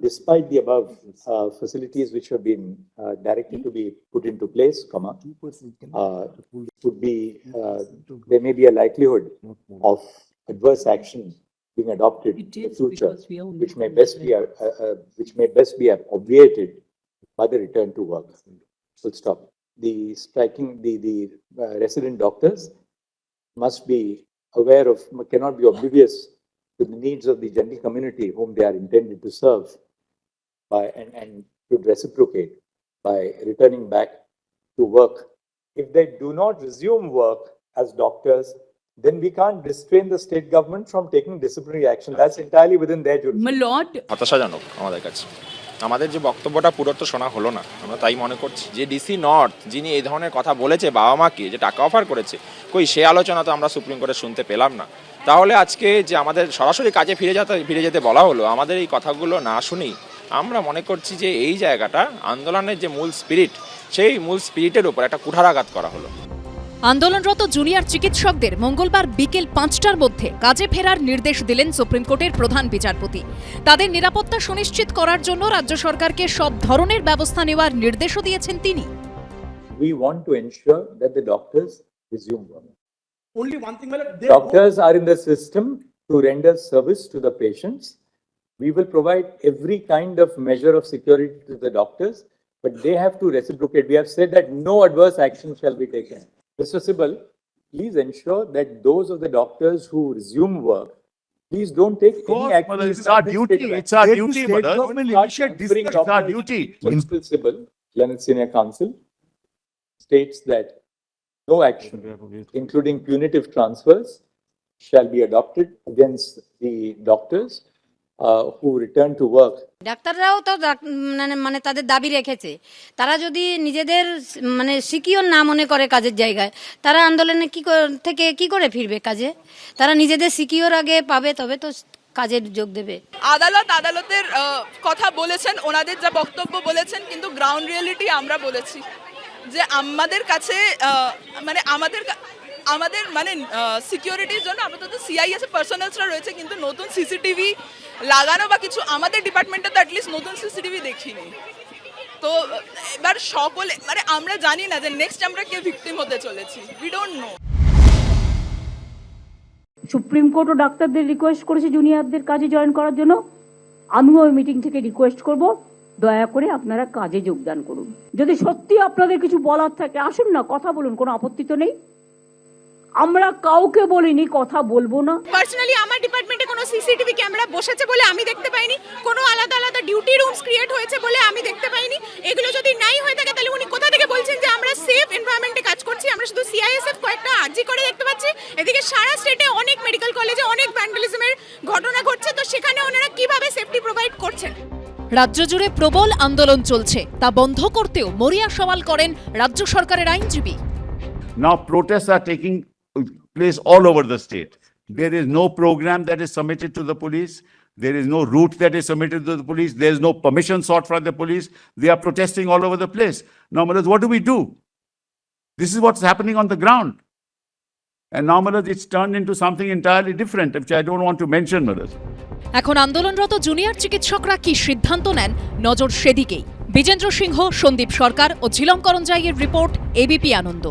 despite the above uh, facilities which have been uh, directed to be put into place, comma, uh, would be, uh, there may be a likelihood of adverse action being adopted in the future, because we are only which may best be, uh, uh, which may best be obviated by the return to work. Full stop. The striking, the, the uh, resident doctors must be aware of, cannot be oblivious to the needs of the general community whom they are intended to serve by, and, and should reciprocate by returning back to work. If they do not resume work as doctors, then we can't restrain the state government from taking disciplinary action. That's entirely within their jurisdiction. My lord, হতাশাজনক আমাদের কাছে আমাদের যে বক্তব্যটা পুরো তো শোনা হলো না আমরা তাই মনে করছি যে ডিসি নর্থ যিনি এই ধরনের কথা বলেছে বাবা মাকে যে টাকা অফার করেছে কই সে আলোচনা তো আমরা সুপ্রিম কোর্টে শুনতে পেলাম না তাহলে আজকে যে আমাদের সরাসরি কাজে ফিরে যেতে ফিরে যেতে বলা হলো আমাদের এই কথাগুলো না শুনেই আমরা মনে করছি যে এই জায়গাটা আন্দোলনের যে মূল স্পিরিট সেই মূল স্পিরিটের উপর একটা কুঠারাঘাত করা হলো আন্দোলনরত জুনিয়র চিকিৎসকদের মঙ্গলবার বিকেল পাঁচটার মধ্যে কাজে ফেরার নির্দেশ দিলেন সুপ্রিম কোর্টের প্রধান বিচারপতি তাদের নিরাপত্তা সুনিশ্চিত করার জন্য রাজ্য সরকারকে সব ধরনের ব্যবস্থা নেওয়ার নির্দেশও দিয়েছেন তিনি We want to ensure that the doctors resume work. Only one thing, Doctors are in the system to render service to the patients. We will provide every kind of measure of security to the doctors, but they have to reciprocate. We have said that no adverse action shall be taken. Mr. Sibal, please ensure that those of the doctors who resume work, please don't take course, any action. mother, it's our duty, it's our duty, mother. It's our duty. Principal Sibal, Leonard Senior Council, states that no action including punitive transfers, shall be adopted against the doctors who return to work. ডাক্তাররাও তো মানে মানে তাদের দাবি রেখেছে। তারা যদি নিজেদের মানে সিকিওর না মনে করে কাজের জায়গায় তারা আন্দোলনে কি থেকে কি করে ফিরবে কাজে? তারা নিজেদের সিকিওর আগে পাবে তবে তো কাজে যোগ দেবে। আদালত আদালতের কথা বলেছেন ওনাদের যা বক্তব্য বলেছেন কিন্তু গ্রাউন্ড রিয়েলিটি আমরা বলেছি। যে আমাদের কাছে মানে আমাদের কা- আমাদের মানে সিকিউরিটির জন্য আপাতত সিআইএস পার্সোনালসরা রয়েছে, কিন্তু নতুন সিসিটিভি লাগানো বা কিছু আমাদের ডিপার্টমেন্টে তো অ্যাটলিস্ট নতুন সিসিটিভি দেখিনি। তো, এবার সকলে মানে আমরা জানি না যে নেক্সট আমরা কে ভিকটিম হতে চলেছি। উই ডোন্ট নো সুপ্রিম কোর্টও ডাক্তারদের রিকোয়েস্ট করেছে জুনিয়রদের কাজে জয়েন করার জন্য। আমিও ওই মিটিং থেকে রিকোয়েস্ট করব। দয়া করে আপনারা কাজে যোগদান করুন। যদি সত্যি আপনাদের কিছু বলার থাকে, আসুন না, কথা বলুন, কোনো আপত্তি তো নেই। আমরা কাউকে বলিনি কথা বলব না। পার্সোনালি আমার ডিপার্টমেন্টে কোনো সিসিটিভি ক্যামেরা বসেছে বলে আমি দেখতে পাইনি। কোনো আলাদা আলাদা ডিউটি রুমস ক্রিয়েট হয়েছে বলে আমি দেখতে পাইনি। এগুলো যদি নাই হয়ে থাকে তাহলে উনি কোথা থেকে বলছেন যে আমরা সেফ এনভায়রনমেন্টে কাজ করছি? আমরা শুধু সিআইএসএফ কয়েকটা আর্জি করে দেখতে পাচ্ছি। এদিকে সারা স্টেটে অনেক মেডিকেল কলেজে অনেক ভ্যান্ডালিজমের ঘটনা ঘটছে। তো সেখানে ওনারা কীভাবে সেফটি প্রোভাইড করছেন? রাজ্য জুড়ে প্রবল আন্দোলন চলছে। তা বন্ধ করতেও মরিয়া সওয়াল করেন রাজ্য সরকারের আইনজীবী। Now protests are taking place all over the state. There is no program that is submitted to the police. There is no route that is submitted to the police. There is no permission sought from the police. They are protesting all over the place. Now, Maharaj, what do we do? This is what's happening on the ground. And now, Maharaj, it's turned into something entirely different, which I don't want to mention, Maharaj. এখন আন্দোলনরত junior চিকিৎসকরা কি সিদ্ধান্ত নেন নজর সেদিকেই বিজেন্দ্র সিংহ সন্দীপ সরকার ও ঝিলম করঞ্জাইয়ের রিপোর্ট এবিপি আনন্দ